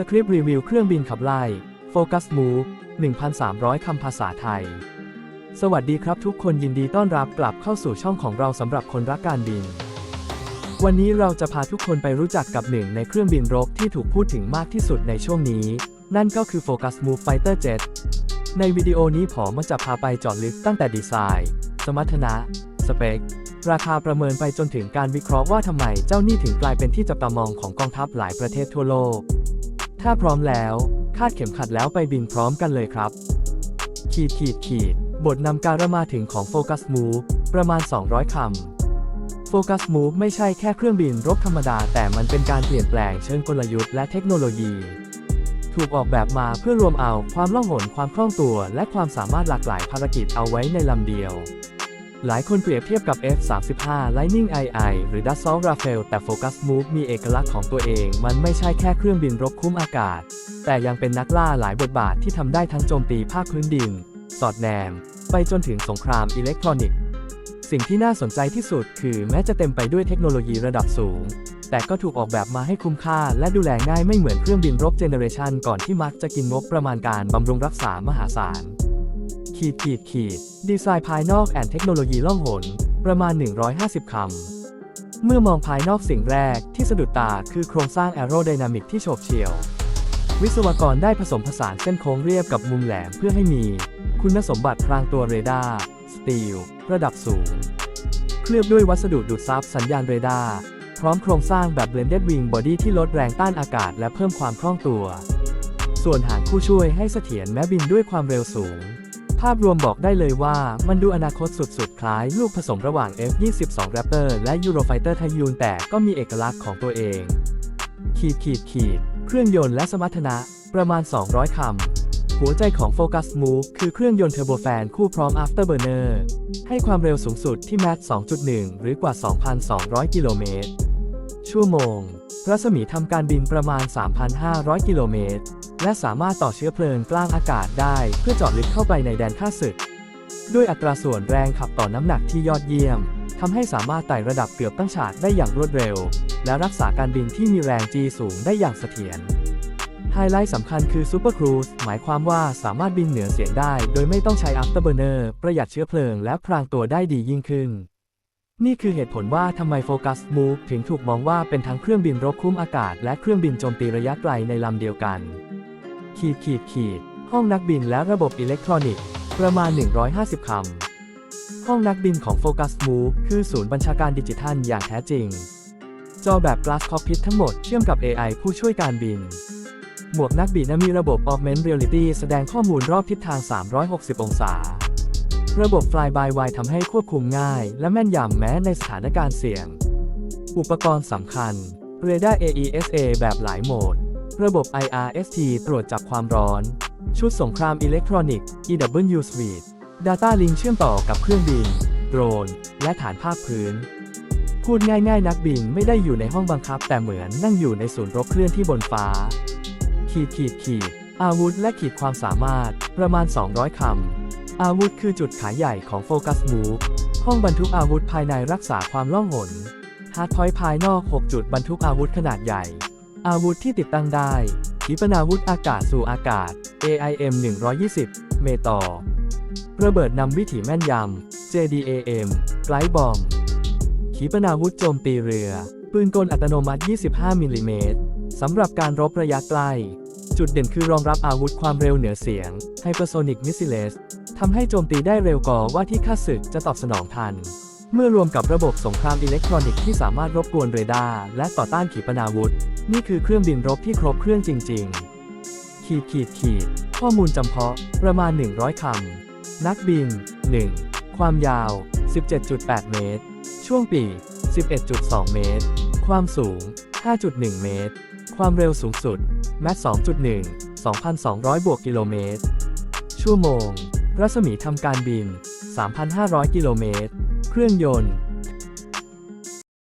สคริปต์รีวิวเครื่องบินขับไล่ Focus Move 1,300 คำภาษาไทย สวัสดีครับทุกคนยินดีต้อนรับกลับเข้าสู่ช่องของเราสำหรับคนรักการบิน วันนี้เราจะพาทุกคนไปรู้จักกับหนึ่งในเครื่องบินรบที่ถูกพูดถึงมากที่สุดในช่วงนี้ นั่นก็คือ Focus Move Fighter Jet ในวิดีโอนี้ผมมันจะพาไปเจาะลึกตั้งแต่ดีไซน์ สมรรถนะ สเปค ราคาประเมินไปจนถึงการวิเคราะห์ว่าทำไมเจ้านี่ถึงกลายเป็นที่จับตามองของกองทัพหลายประเทศทั่วโลก ถ้าพร้อมแล้ว คาดเข็มขัดแล้วไปบินพร้อมกันเลยครับ ขีดขีดขีด บทนำการมาถึงของ Focus Move ประมาณ 200 คำ Focus Move ไม่ใช่แค่เครื่องบินรบธรรมดา แต่มันเป็นการเปลี่ยนแปลงเชิงกลยุทธ์และเทคโนโลยี ถูกออกแบบมาเพื่อรวมเอาความล่องหนความคล่องตัว และความสามารถหลากหลายภารกิจเอาไว้ในลำเดียว หลายคนเปรียบเทียบกับ F-35 Lightning II หรือ Dassault Rafale แต่ Focus Move มีเอกลักษณ์ของตัวเอง มันไม่ใช่แค่เครื่องบินรบคุ้มอากาศ แต่ยังเป็นนักล่าหลายบทบาทที่ทำได้ทั้งโจมตีภาคพื้นดิน สอดแนม ไปจนถึงสงครามอิเล็กทรอนิกส์ สิ่งที่น่าสนใจที่สุดคือแม้จะเต็มไปด้วยเทคโนโลยีระดับสูง แต่ก็ถูกออกแบบมาให้คุ้มค่า และดูแลง่ายไม่เหมือนเครื่องบินรบเจเนเรชันก่อนที่มักจะกินงบประมาณการบำรุงรักษามหาศาล ขีดขีดขีดดีไซน์ภายนอกแอนเทคโนโลยีล่องหน ประมาณ 150 คำ เมื่อมองภายนอกสิ่งแรกที่สะดุดตาคือโครงสร้างแอโรไดนามิกที่โฉบเฉี่ยว วิศวกรได้ผสมผสานเส้นโค้งเรียบกับมุมแหลมเพื่อให้มี คุณสมบัติพรางตัวเรดาร์สตีลระดับสูง เคลือบด้วยวัสดุดูดซับสัญญาณเรดาร์พร้อมโครงสร้างแบบ blended wing body ที่ลดแรงต้านอากาศและเพิ่มความคล่องตัว ส่วนหางผู้ช่วยให้เสถียรแม้บินด้วยความเร็วสูง ภาพรวมบอกได้เลยว่ามันดูอนาคตสุดๆ คล้ายลูกผสมระหว่าง F-22 Raptor และ Eurofighter Typhoon แต่ก็มีเอกลักษณ์ของตัวเอง ขีดขีดขีด เครื่องยนต์และสมรรถนะ ประมาณ 200 คำ หัวใจของ Focus Move คือเครื่องยนต์เทอร์โบแฟนคู่พร้อม Afterburner ให้ความเร็วสูงสุดที่แมท2.1 หรือกว่า 2,200 กิโลเมตร ชั่วโมง รัศมีทำการบินประมาณ 3,500 กิโลเมตร และสามารถต่อเชื้อเพลิงกลางอากาศได้เพื่อเจาะลึกเข้าไปในแดนข้าศึก ด้วยอัตราส่วนแรงขับต่อน้ำหนักที่ยอดเยี่ยมทำให้สามารถไต่ระดับเกือบตั้งฉากได้อย่างรวดเร็ว และรักษาการบินที่มีแรง G สูงได้อย่างเสถียรไฮไลท์สำคัญคือ Super Cruise หมายความว่าสามารถบินเหนือเสียงได้ โดยไม่ต้องใช้ Afterburner ประหยัดเชื้อเพลิงและพรางตัวได้ดียิ่งขึ้น นี่คือเหตุผลว่าทำไม Focus Move ถึงถูกมองว่าเป็นทั้งเครื่องบินรบคุ้มอากาศและเครื่องบินโจมตีระยะไกลในลำเดียวกัน ขีดขีดขีดห้องนักบินและระบบอิเล็กทรอนิกส์ ประมาณ 150 คำ ห้องนักบินของ Focus Move คือศูนย์บัญชาการดิจิทัลอย่างแท้จริง จอแบบ Glass Cockpit ทั้งหมดเชื่อมกับ AI ผู้ช่วยการบิน หมวกนักบินมีระบบ Augmented Reality แสดงข้อมูลรอบทิศทาง 360 องศา ระบบ Fly by Wire ทำให้ควบคุมง่าย และแม่นยำแม้ในสถานการณ์เสี่ยง อุปกรณ์สำคัญเรดาร์ AESA แบบหลายโหมด ระบบ IRST ตรวจจับความร้อน ชุดสงครามอิเล็กทรอนิกส์ EW Suite Data Link เชื่อมต่อกับเครื่องบิน โดรน และฐานภาคพื้น พูดง่ายๆ นักบินไม่ได้อยู่ในห้องบังคับ แต่เหมือนนั่งอยู่ในศูนย์รบเคลื่อนที่บนฟ้า ขีดขีดขีดอาวุธและขีดความสามารถประมาณ 200 คำ อาวุธคือจุดขายใหญ่ของ Focus Move ห้องบรรทุกอาวุธภายในรักษาความล่องหนฮาร์ดพอยต์ภายนอก 6 จุดบรรทุกอาวุธขนาดใหญ่ อาวุธที่ติดตั้งได้ ขีปนาวุธอากาศสู่อากาศ AIM 120 เมตอร์ระเบิดนำวิถีแม่นยำ JDAM ไกลบอม ขีปนาวุธโจมตีเรือ ปืนกลอัตโนมัติ 25 มิลลิเมตรสำหรับการรบระยะใกล้จุดเด่นคือรองรับอาวุธความเร็วเหนือเสียง Hypersonic Missiles ทำให้โจมตีได้เร็วกว่าว่าที่ข้าศึกจะตอบสนองทัน เมื่อรวมกับระบบสงครามอิเล็กทรอนิกส์ที่สามารถรบกวนเรดาร์และต่อต้านขีปนาวุธ นี่คือเครื่องบินรบที่ครบเครื่องจริง ๆ ขีดขีดขีด ข้อมูลจำเพาะ ประมาณ 100 คำ นักบิน 1. ความยาว 17.8 เมตร ช่วงปีก11.2 เมตร ความสูง 5.1 เมตร ความเร็วสูงสุด แมท2.1 2,200 บวกกิโลเมตร ชั่วโมง รัศมีทำการบิน 3,500 กิโลเมตร เครื่องยนต์